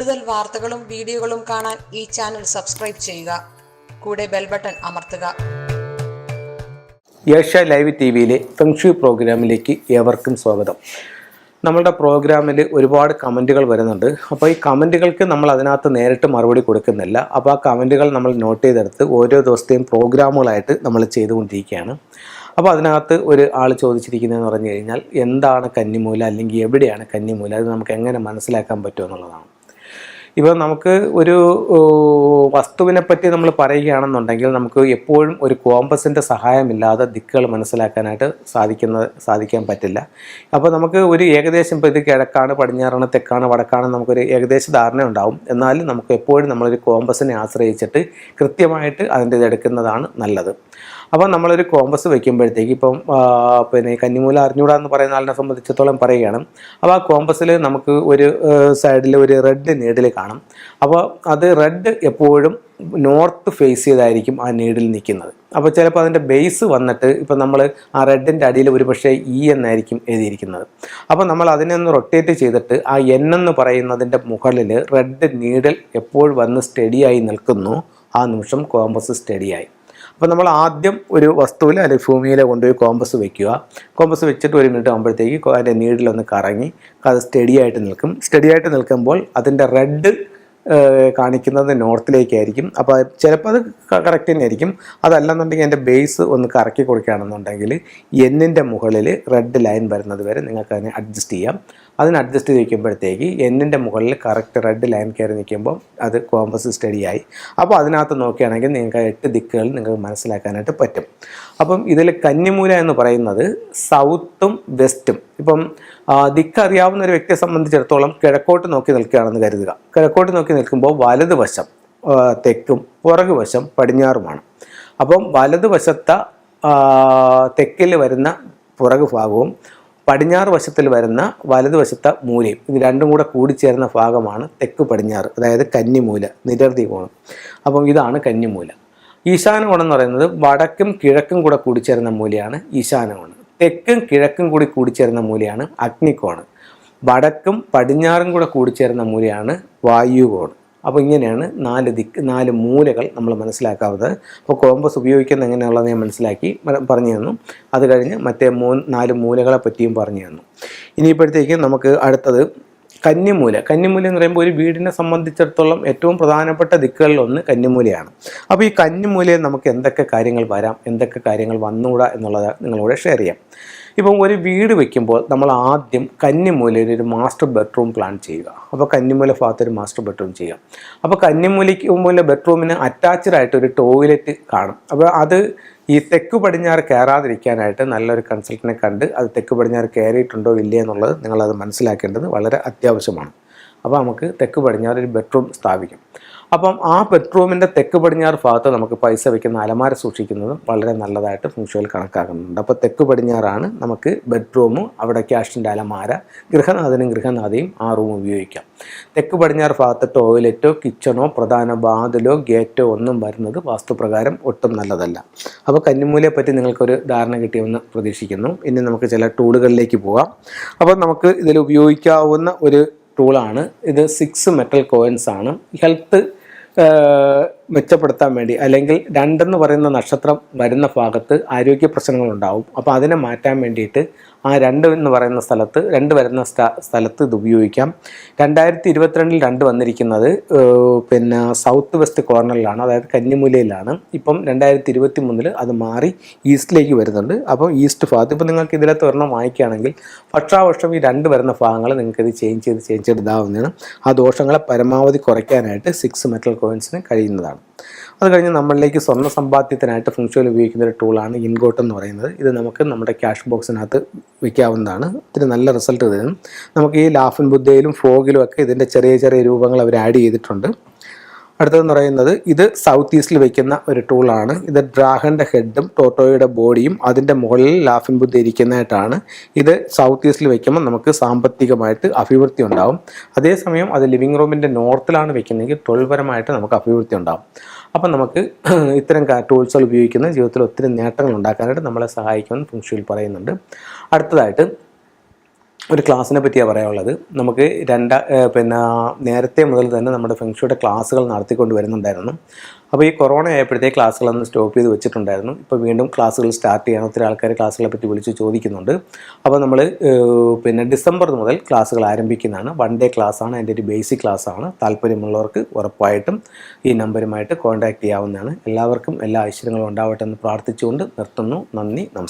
കൂടുതൽ വാർത്തകളും വീഡിയോകളും കാണാൻ ഈ ചാനൽ സബ്സ്ക്രൈബ് ചെയ്യുക. കൂടെ ബെൽ ബട്ടൺ അമർത്തുക. ഏഷ്യ ലൈവ് ടി വിയിലെ ഫെങ്ഷു പ്രോഗ്രാമിലേക്ക് ഏവർക്കും സ്വാഗതം. നമ്മളുടെ പ്രോഗ്രാമിൽ ഒരുപാട് കമന്റുകൾ വരുന്നുണ്ട്. അപ്പോൾ ഈ കമന്റുകൾക്ക് നമ്മൾ അതിനകത്ത് നേരിട്ട് മറുപടി കൊടുക്കുന്നില്ല. അപ്പോൾ ആ കമന്റുകൾ നമ്മൾ നോട്ട് ചെയ്തെടുത്ത് ഓരോ ദിവസത്തെയും പ്രോഗ്രാമുകളായിട്ട് നമ്മൾ ചെയ്തുകൊണ്ടിരിക്കുകയാണ്. അപ്പോൾ അതിനകത്ത് ഒരു ആൾ ചോദിച്ചിരിക്കുന്നതെന്ന് പറഞ്ഞു കഴിഞ്ഞാൽ എന്താണ് കന്നിമൂല? അല്ലെങ്കിൽ എവിടെയാണ് കന്നിമൂല? അത് നമുക്ക് എങ്ങനെ മനസ്സിലാക്കാൻ പറ്റുമോ ഇപ്പോൾ നമുക്ക് ഒരു വസ്തുവിനെ പറ്റി നമ്മൾ പറയുകയാണെന്നുണ്ടെങ്കിൽ നമുക്ക് എപ്പോഴും ഒരു കോമ്പസിന്റെ സഹായമില്ലാതെ ദിക്കുകൾ മനസ്സിലാക്കാനായിട്ട് സാധിക്കുന്ന സാധിക്കാൻ പറ്റില്ല. അപ്പോൾ നമുക്ക് ഒരു ഏകദേശം ഇപ്പോൾ ഇത് കിഴക്കാണ് പടിഞ്ഞാറാണ് തെക്കാണ് വടക്കാണ് നമുക്കൊരു ഏകദേശ ധാരണ ഉണ്ടാവും. എന്നാലും നമുക്ക് എപ്പോഴും നമ്മളൊരു കോമ്പസിനെ ആശ്രയിച്ചിട്ട് കൃത്യമായിട്ട് അതിന്റെ ഇത് എടുക്കുന്നതാണ് നല്ലത്. അപ്പോൾ നമ്മളൊരു കോമ്പസ് വയ്ക്കുമ്പോഴത്തേക്ക് ഇപ്പം പിന്നെ കന്നിമൂല അറിഞ്ഞൂടാ പറയുന്ന ആളിനെ സംബന്ധിച്ചിടത്തോളം പറയുകയാണ്. അപ്പോൾ ആ കോമ്പസിൽ നമുക്ക് ഒരു സൈഡിൽ ഒരു റെഡ് നീഡിൽ കാണും. അപ്പോൾ അത് റെഡ് എപ്പോഴും നോർത്ത് ഫേസ് ചെയ്തായിരിക്കും ആ നീഡിൽ നിൽക്കുന്നത്. അപ്പോൾ ചിലപ്പോൾ അതിന്റെ ബേസ് വന്നിട്ട് ഇപ്പോൾ നമ്മൾ ആ റെഡിന്റെ അടിയിൽ ഒരു പക്ഷേ ഇ എന്നായിരിക്കും എഴുതിയിരിക്കുന്നത്. അപ്പോൾ നമ്മൾ അതിനെ ഒന്ന് റൊട്ടേറ്റ് ചെയ്തിട്ട് ആ എൻ എന്ന് പറയുന്നതിന്റെ മുകളിൽ റെഡ് നീഡിൽ എപ്പോൾ വന്ന് സ്റ്റഡിയായി നിൽക്കുന്നു ആ നിമിഷം കോമ്പസ് സ്റ്റഡിയായി അപ്പോൾ നമ്മൾ ആദ്യം ഒരു വസ്തുവിൽ അല്ലെങ്കിൽ ഭൂമിയിലെ കൊണ്ടുപോയി കോമ്പസ് വെക്കുക. കോമ്പസ് വെച്ചിട്ട് ഒരു മിനിറ്റ് ആകുമ്പോഴത്തേക്ക് അതിന്റെ നീഡിലൊന്ന് കറങ്ങി അത് സ്റ്റഡി ആയിട്ട് നിൽക്കും. സ്റ്റഡി ആയിട്ട് നിൽക്കുമ്പോൾ അതിന്റെ റെഡ് കാണിക്കുന്നത് നോർത്തിലേക്കായിരിക്കും. അപ്പോൾ ചിലപ്പോൾ അത് കറക്റ്റ് തന്നെ ആയിരിക്കും അതല്ലെന്നുണ്ടെങ്കിൽ എന്റെ ബേസ് ഒന്ന് കറക്കി കൊടുക്കുകയാണെന്നുണ്ടെങ്കിൽ എന്നിന്റെ മുകളിൽ റെഡ് ലൈൻ വരുന്നത് വരെ നിങ്ങൾക്ക് അതിനെ അഡ്ജസ്റ്റ് ചെയ്യാം. അതിന് അഡ്ജസ്റ്റ് ചെയ്ത് വയ്ക്കുമ്പോഴത്തേക്ക് എന്നിന്റെ മുകളിൽ കറക്റ്റ് റെഡ് ലൈൻ കയറി നിൽക്കുമ്പോൾ അത് കോമ്പസ് സ്റ്റഡിയായി അപ്പോൾ അതിനകത്ത് നോക്കുകയാണെങ്കിൽ നിങ്ങൾക്ക് എട്ട് ദിക്കുകൾ നിങ്ങൾക്ക് മനസ്സിലാക്കാനായിട്ട് പറ്റും. അപ്പം ഇതിൽ കന്നിമൂല എന്ന് പറയുന്നത് സൗത്തും വെസ്റ്റും. ഇപ്പം ദിക്ക് അറിയാവുന്ന ഒരു വ്യക്തിയെ സംബന്ധിച്ചിടത്തോളം കിഴക്കോട്ട് നോക്കി നിൽക്കുകയാണെന്ന് കരുതുക. കിഴക്കോട്ട് നോക്കി നിൽക്കുമ്പോൾ വലതുവശം തെക്കും പുറകുവശം പടിഞ്ഞാറുമാണ്. അപ്പം വലതുവശത്തെ തെക്കിൽ വരുന്ന പുറകു ഭാഗവും പടിഞ്ഞാറ് വശത്തിൽ വരുന്ന വലതുവശത്തെ മൂലയും ഇത് രണ്ടും കൂടെ കൂടിച്ചേരുന്ന ഭാഗമാണ് തെക്ക് പടിഞ്ഞാറ് അതായത് കന്നിമൂല നിരവധി കോണം. അപ്പം ഇതാണ് കന്നിമൂല. ഈശാന കോണം എന്ന് പറയുന്നത് വടക്കും കിഴക്കും കൂടെ കൂടിച്ചേർന്ന മൂലയാണ് ഈശാന കോണം തെക്കും കിഴക്കും കൂടി കൂടിച്ചേർന്ന മൂലയാണ് അഗ്നികോണ്. വടക്കും പടിഞ്ഞാറും കൂടെ കൂടിച്ചേർന്ന മൂലയാണ് വായുകോണ്. അപ്പോൾ ഇങ്ങനെയാണ് നാല് ദിക്ക് നാല് മൂലകൾ നമ്മൾ മനസ്സിലാക്കാവുന്നത്. അപ്പോൾ കോമ്പസ് ഉപയോഗിക്കുന്നത് എങ്ങനെയുള്ളത് ഞാൻ മനസ്സിലാക്കി പറഞ്ഞു തന്നു. അത് കഴിഞ്ഞ് മറ്റേ മൂന്ന് നാല് മൂലകളെ പറ്റിയും പറഞ്ഞു തന്നു. ഇനിയിപ്പോഴത്തേക്ക് നമുക്ക് അടുത്തത് കന്നിമൂല. കന്നിമൂല എന്ന് പറയുമ്പോൾ ഒരു വീടിനെ സംബന്ധിച്ചിടത്തോളം ഏറ്റവും പ്രധാനപ്പെട്ട ദിക്കുകളിൽ ഒന്ന് കന്നിമൂലയാണ്. അപ്പോൾ ഈ കന്നിമൂലയിൽ നമുക്ക് എന്തൊക്കെ കാര്യങ്ങൾ വരാം? എന്തൊക്കെ കാര്യങ്ങൾ വന്നുകൂടാ എന്നുള്ളത് നിങ്ങളോട് ഷെയർ ചെയ്യാം. ഇപ്പം ഒരു വീട് വെക്കുമ്പോൾ നമ്മൾ ആദ്യം കന്നിമൂലയിൽ ഒരു മാസ്റ്റർ ബെഡ്റൂം പ്ലാൻ ചെയ്യുക. അപ്പോൾ കന്നിമൂല ഭാഗത്ത് ഒരു മാസ്റ്റർ ബെഡ്റൂം ചെയ്യാം. അപ്പോൾ കന്നിമൂലയ്ക്ക് മൂല ബെഡ്റൂമിന് അറ്റാച്ച്ഡ് ആയിട്ട് ഒരു ടോയ്ലറ്റ് കാണും. അപ്പോൾ അത് ഈ തെക്ക് പടിഞ്ഞാറ് കയറാതിരിക്കാനായിട്ട് നല്ലൊരു കൺസൾട്ടനെ കണ്ട് അത് തെക്ക് പടിഞ്ഞാറ് കയറിയിട്ടുണ്ടോ ഇല്ലേ എന്നുള്ളത് നിങ്ങളത് മനസ്സിലാക്കേണ്ടത് വളരെ അത്യാവശ്യമാണ്. അപ്പോൾ നമുക്ക് തെക്ക് പടിഞ്ഞാറ് ഒരു ബെഡ്റൂം സ്ഥാപിക്കും. അപ്പം ആ ബെഡ്റൂമിന്റെ തെക്ക് പടിഞ്ഞാറ് ഭാഗത്ത് നമുക്ക് പൈസ വയ്ക്കുന്ന അലമാര സൂക്ഷിക്കുന്നതും വളരെ നല്ലതായിട്ട് ഫംഗ്ഷനിൽ കണക്കാക്കുന്നുണ്ട്. അപ്പോൾ തെക്ക് പടിഞ്ഞാറാണ് നമുക്ക് ബെഡ്റൂമും അവിടെ ക്യാഷിന്റെ അലമാര ഗൃഹനാഥനും ഗൃഹനാഥയും ആ റൂം ഉപയോഗിക്കാം. തെക്ക് പടിഞ്ഞാറ് ഭാഗത്ത് ടോയ്ലറ്റോ കിച്ചണോ പ്രധാന വാതിലോ ഗേറ്റോ ഒന്നും വരുന്നത് വാസ്തുപ്രകാരം ഒട്ടും നല്ലതല്ല. അപ്പോൾ കന്നിമൂലയെ പറ്റി നിങ്ങൾക്കൊരു ധാരണ കിട്ടിയെന്ന് പ്രതീക്ഷിക്കുന്നു. ഇനി നമുക്ക് ചില ടൂളുകളിലേക്ക് പോകാം. അപ്പോൾ നമുക്ക് ഇതിൽ ഉപയോഗിക്കാവുന്ന ഒരു ടൂളാണ്. ഇത് സിക്സ് മെറ്റൽ കോയിൻസ് ആണ് ഹെൽത്ത് മെച്ചപ്പെടുത്താൻ വേണ്ടി അല്ലെങ്കിൽ രണ്ടെന്ന് പറയുന്ന നക്ഷത്രം വരുന്ന ഭാഗത്ത് ആരോഗ്യ പ്രശ്നങ്ങളുണ്ടാവും. അപ്പോൾ അതിനെ മാറ്റാൻ വേണ്ടിയിട്ട് ആ രണ്ട് എന്ന് പറയുന്ന സ്ഥലത്ത് രണ്ട് വരുന്ന സ്ഥ- സ്ഥലത്ത് ഇത് ഉപയോഗിക്കാം. രണ്ടായിരത്തി ഇരുപത്തിരണ്ടിൽ രണ്ട് വന്നിരിക്കുന്നത് പിന്നെ സൗത്ത് വെസ്റ്റ് കോർണറിലാണ് അതായത് കന്നിമൂലയിലാണ്. ഇപ്പം രണ്ടായിരത്തി ഇരുപത്തി മൂന്നിൽ അത് മാറി ഈസ്റ്റിലേക്ക് വരുന്നുണ്ട്. അപ്പോൾ ഈസ്റ്റ് ഭാഗത്ത് ഇപ്പം നിങ്ങൾക്ക് ഇതിലത്ത് ഒരെണ്ണം വാങ്ങിക്കുകയാണെങ്കിൽ വർഷാവർഷം ഈ രണ്ട് വരുന്ന ഭാഗങ്ങൾ നിങ്ങൾക്ക് ഇത് ചേഞ്ച് ചെയ്ത് ചേഞ്ച് ചെയ്ത് ഇതാവുന്നതാണ്. ആ ദോഷങ്ങളെ പരമാവധി കുറയ്ക്കാനായിട്ട് സിക്സ് മെറ്റൽ കോയിൻസിന് കഴിയുന്നതാണ്. അത് കഴിഞ്ഞ് നമ്മളിലേക്ക് സ്വർണ സമ്പാദ്യത്തിനായിട്ട് ഫംഗ്ഷനിൽ ഉപയോഗിക്കുന്ന ഒരു ടൂളാണ് ഇൻഗോട്ട് എന്ന് പറയുന്നത്. ഇത് നമുക്ക് നമ്മുടെ ക്യാഷ് ബോക്സിനകത്ത് വിൽക്കാവുന്നതാണ്. ഇതിന് നല്ല റിസൾട്ട് തരും. നമുക്ക് ഈ ലാഫിൻ ബുദ്ധയിലും ഫോഗിലും ഒക്കെ ഇതിന്റെ ചെറിയ ചെറിയ രൂപങ്ങൾ അവർ ആഡ് ചെയ്തിട്ടുണ്ട്. അടുത്തതെന്ന് പറയുന്നത് ഇത് സൗത്ത് ഈസ്റ്റിൽ വയ്ക്കുന്ന ഒരു ടൂളാണ് ഇത് ഡ്രാഗന്റെ ഹെഡും ടോട്ടോയുടെ ബോഡിയും അതിന്റെ മുകളിൽ ലാഫിൻ ബുദ്ധി ഇരിക്കുന്നതായിട്ടാണ്. ഇത് സൗത്ത് ഈസ്റ്റിൽ വയ്ക്കുമ്പോൾ നമുക്ക് സാമ്പത്തികമായിട്ട് അഭിവൃദ്ധി ഉണ്ടാകും അതേസമയം അത് ലിവിങ് റൂമിന്റെ നോർത്തിലാണ് വെക്കുന്നതെങ്കിൽ തൊഴിൽപരമായിട്ട് നമുക്ക് അഭിവൃദ്ധി ഉണ്ടാകും അപ്പം നമുക്ക് ഇത്തരം ടൂൾസുകൾ ഉപയോഗിക്കുന്ന ജീവിതത്തിൽ ഒത്തിരി നേട്ടങ്ങൾ ഉണ്ടാക്കാനായിട്ട് നമ്മളെ സഹായിക്കുമെന്ന് ഫുങ്ഷുവിൽ പറയുന്നുണ്ട്. അടുത്തതായിട്ട് ഒരു ക്ലാസ്സിനെ പറ്റിയാണ് പറയാനുള്ളത്. നമുക്ക് രണ്ട പിന്നെ നേരത്തെ മുതൽ തന്നെ നമ്മുടെ ഫെങ്ഷുയുടെ ക്ലാസ്സുകൾ നടത്തിക്കൊണ്ട് വരുന്നുണ്ടായിരുന്നു. അപ്പോൾ ഈ കൊറോണ ആയപ്പോഴത്തേക്ക് ക്ലാസ്സുകളൊന്ന് സ്റ്റോപ്പ് ചെയ്ത് വെച്ചിട്ടുണ്ടായിരുന്നു. ഇപ്പോൾ വീണ്ടും ക്ലാസ്സുകൾ സ്റ്റാർട്ട് ചെയ്യാൻ ഒത്തിരി ആൾക്കാർ ക്ലാസ്സുകളെ പറ്റി വിളിച്ച് ചോദിക്കുന്നുണ്ട്. അപ്പോൾ നമ്മൾ പിന്നെ ഡിസംബർ മുതൽ ക്ലാസ്സുകൾ ആരംഭിക്കുന്നതാണ്. വൺ ഡേ ക്ലാസ്സാണ് അതിന്റെ ഒരു ബേസിക് ക്ലാസ്സാണ്. താല്പര്യമുള്ളവർക്ക് ഉറപ്പായിട്ടും ഈ നമ്പരുമായിട്ട് കോൺടാക്റ്റ് ചെയ്യാവുന്നതാണ്. എല്ലാവർക്കും എല്ലാ ഐശ്വര്യങ്ങളും ഉണ്ടാവട്ടെ എന്ന് പ്രാർത്ഥിച്ചുകൊണ്ട് നിർത്തുന്നു. നന്ദി നമസ്കാരം.